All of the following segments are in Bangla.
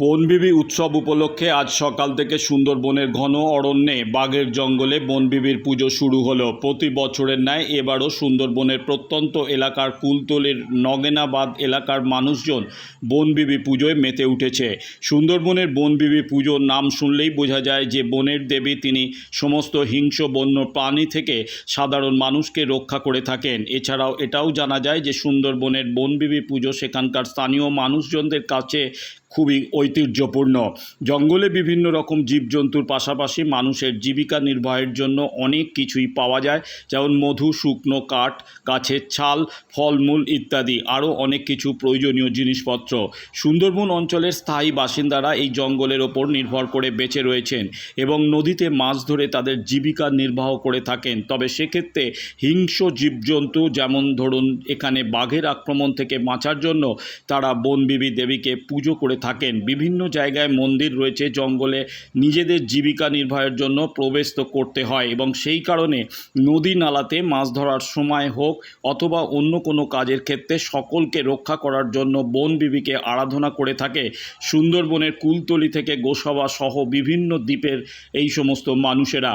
বনবিবি উৎসব উপলক্ষে আজ সকাল থেকে সুন্দরবনের ঘন অরণ্যে বাঘের জঙ্গলে বনবিবির পুজো শুরু হলো। প্রতি বছরের ন্যায় এবারও সুন্দরবনের প্রত্যন্ত এলাকার কুলতলির নগেনাবাদ এলাকার মানুষজন বনবিবি পুজোয় মেতে উঠেছে। সুন্দরবনের বনবিবি পুজোর নাম শুনলেই বোঝা যায় যে বনের দেবী তিনি সমস্ত হিংস্র বন্য প্রাণী থেকে সাধারণ মানুষকে রক্ষা করে থাকেন। এছাড়াও এটাও জানা যায় যে সুন্দরবনের বনবিবি পুজো সেখানকার স্থানীয় মানুষজনদের কাছে খুবই ঐতিহ্যপূর্ণ। জঙ্গলে বিভিন্ন রকম জীবজন্তুর পাশাপাশি মানুষের জীবিকা নির্বাহের জন্য অনেক কিছুই পাওয়া যায়। যেমন মধু, শুকনো কাঠ, গাছের ছাল, ফলমূল ইত্যাদি। আরও অনেক কিছু প্রয়োজনীয় জিনিসপত্র। সুন্দরবন অঞ্চলের স্থায়ী বাসিন্দারা এই জঙ্গলের ওপর নির্ভর করে বেঁচে রয়েছেন এবং নদীতে মাছ ধরে তাদের জীবিকা নির্বাহ করে থাকেন। তবে সেক্ষেত্রে হিংস্র জীবজন্তু, যেমন ধরুন এখানে বাঘের আক্রমণ থেকে বাঁচার জন্য, তারা বনবিবি দেবীকে পুজো করে থাকেন। বিভিন্ন জায়গায় মন্দির রয়েছে, জঙ্গলে নিজেদের জীবিকা নির্বাহের জন্য প্রবেশ তো করতে হয় এবং সেই কারণে নদী নালাতে মাছ ধরার সময় হোক অথবা অন্য কোনো কাজের ক্ষেত্রে সকলকে রক্ষা করার জন্য বন বিবিকে আরাধনা করে থাকে। সুন্দরবনের কুলতলি থেকে গোসবা সহ বিভিন্ন দ্বীপের এই সমস্ত মানুষেরা।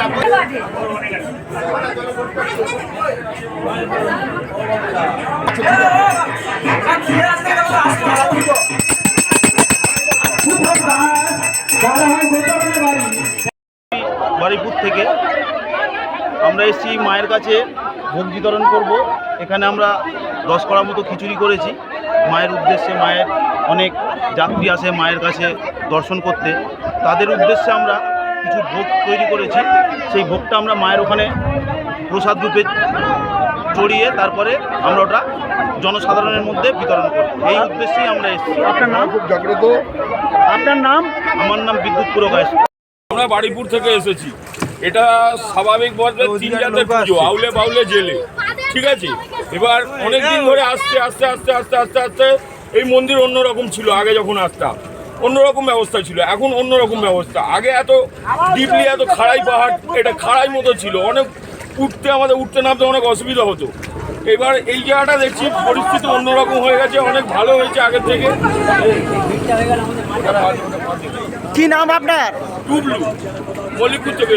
ডাকো বারিপুর থেকে আমরা এসেছি মায়ের কাছে ভোগ বিতরণ করব। এখানে আমরা দশ করার মতো খিচুড়ি করেছি। মায়ের উদ্দেশ্যে, মায়ের অনেক যাত্রী আসে মায়ের কাছে দর্শন করতে। তাদের উদ্দেশ্যে আমরা কিছু ভোগ তৈরি করেছি। সেই ভোগটা আমরা মায়ের ওখানে প্রসাদ রূপে চড়িয়ে তারপরে আমরা ওটা জনসাধারণের মধ্যে বিতরণ করব এই উদ্দেশ্যেই আমরা এসেছি। আপনার নাম? খুব জাগ্রত। আপনার নাম? আমার নাম বিদ্যুৎ পুরকাশ আমরা বাড়িপুর থেকে এসেছি। এটা স্বাভাবিকভাবে তিন জাতের পুজো আউলে বাউলে জেলে। ঠিক আছে? এবার অনেক দিন ধরে আসতে আসতে আসতে আস্তে আস্তে আস্তে এই মন্দির অন্যরকম ছিল আগে যখন আসতাম। অন্যরকম ব্যবস্থা ছিল এখন অন্যরকম ব্যবস্থা। আগে এত ডিপলি এত খাড়াই পাহাড় এটা খাড়াই মতো ছিল। অনেক উঠতে আমাদের উঠতে নামতে অনেক অসুবিধা হতো। এবার এই জায়গাটা দেখছি পরিস্থিতি অন্যরকম হয়ে গেছে অনেক ভালো হয়েছে আগের থেকে। কি নাম আপনার? টুবলু মল্লিকপুর থেকে